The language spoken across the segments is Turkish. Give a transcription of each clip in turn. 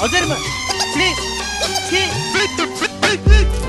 Hazır mı?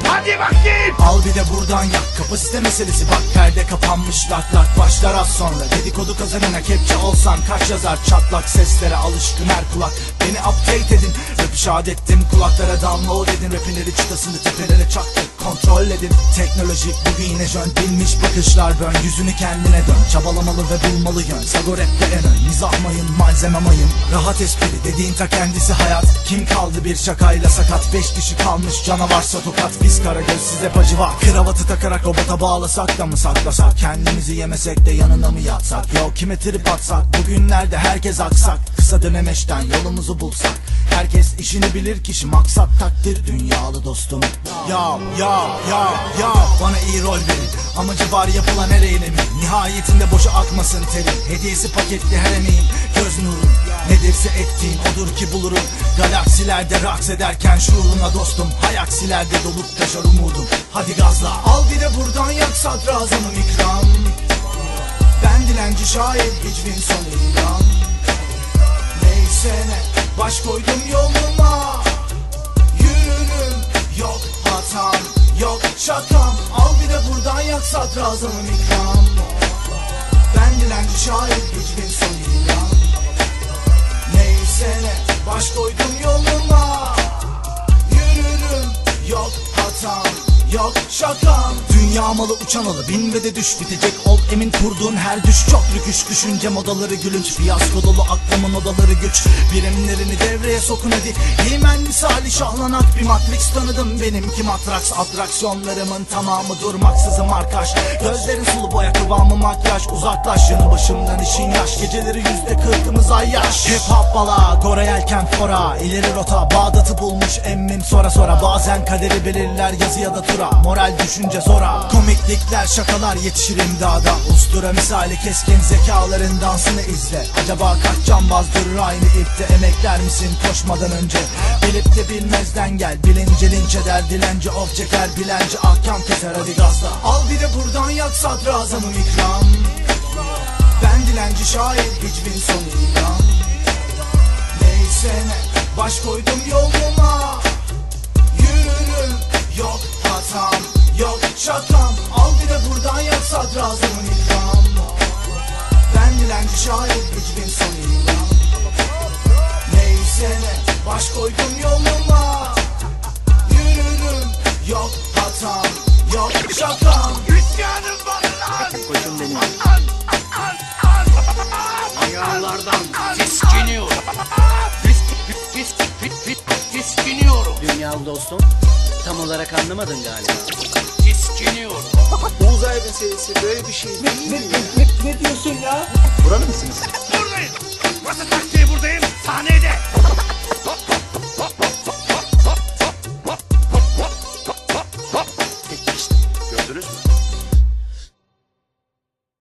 Hadi bakayım. Al bir de buradan yak. Kapasite meselesi bak. Perde kapanmış. Lak lak Başlar az sonra dedikodu kazanına kepçe olsan Kaç yazar? Çatlak seslere alışkın her kulak. Beni update edin. Rap'i şahit ettim. Kulaklara download edin. Rapinleri çıtasını tepelere çaktım kontrol edin. Teknolojik bugün yine jön. Bilmiş bakışlar bön. Yüzünü kendine dön. Çabalamalı ve bulmalı yön Sago rapte en ön. Mizah mayın malzeme mayın. Rahat espri. Dediğin ta kendisi hayat. Kim kaldı bir şakayla sakat? Beş kişi kalmış. Canavarsa tokat. Biz karagöz size pacı var. Kravatı takarak robota bağlasak da mı saklasak? Kendimizi yemesek de yanına mı yatsak Yok kime trip atsak? Bugünlerde herkes aksak. Kısa dönemeçten yolumuzu bulsak. Herkes işini bilir kişi maksat takdir. Dünyalı dostum. Ya ya ya ya. Bana iyi rol verin. Amacı var yapılan her eylemin Nihayetinde boşa akmasın terin Hediyesi paketli her emeğin. Göz nurun Nedirse ettiğin odur ki bulurum. Galaksilerde raks ederken şuuruna dostum. Hayaksilerde dolup taşar umudum. Hadi gazla. Al bir de buradan yak sadrazamım ikram Dilenci şair hicvin son ilan Neyse ne baş koydum yoluma. Yürürüm yok hatam yok şakam. Al bir de buradan yak sadrazamım ikram. Ben dilenci şair hicvin son ilan Neyse ne baş koydum yoluma. Yürürüm yok hatam yok şakam Dünya malı uçan alı bin ve de düş bitecek. Ol emin kurduğun her düş. Çok rüküş Düşünce modaları gülünç. Fiyasko dolu aklımın odaları güç. Birimlerini devreye sokun hadi. Heymen misali şahlanak bir matrix tanıdım benimki matraks Atraksiyonlarımın tamamı durmaksızım arkaş Gözlerin sulu boya kıvamı makyaj. Uzaklaş yanı başımdan işin yaş. Geceleri yüzde kırkımız ay yaş. Hip hop bala Gora yelken fora. İleri rota Bağdat'ı bulmuş emmim. Sonra sonra Bazen kaderi belirler yazı ya da tura Moral düşünce zora. Komiklikler şakalar yetişir imdada. Ustura misali keskin zekaların dansını izle. Acaba kaç cambaz durur aynı ipte? Emekler misin koşmadan önce? Bilip de bilmezden gel. Bilince linç eder dilenci of çeker Bilenci ahkam keser. Hadi gazla. Al bir de buradan yak sadrazamım ikram. Ben dilenci şair hicvin son ilan Neyse ne baş koydum yoluma. Yürürüm yok hatam yok şakam Al bir de buradan yak sadrazamın ikram Ben dilenci şair hicvin son ilan Neyse ne baş koydum yoluma Yürürüm yok hatam yok şakam İsyanım var lan. koçum benim. An, an, an. Ayağlardan tiskiniyorum. Tis, tis, tis, tis, tiskiniyorum. Dünyalı dostum tam olarak anlamadın galiba. Tiskiniyorum. Uzay meselesi böyle bir şey değil mi? Buradayım. Masa taktiği buradayım. Sahnede.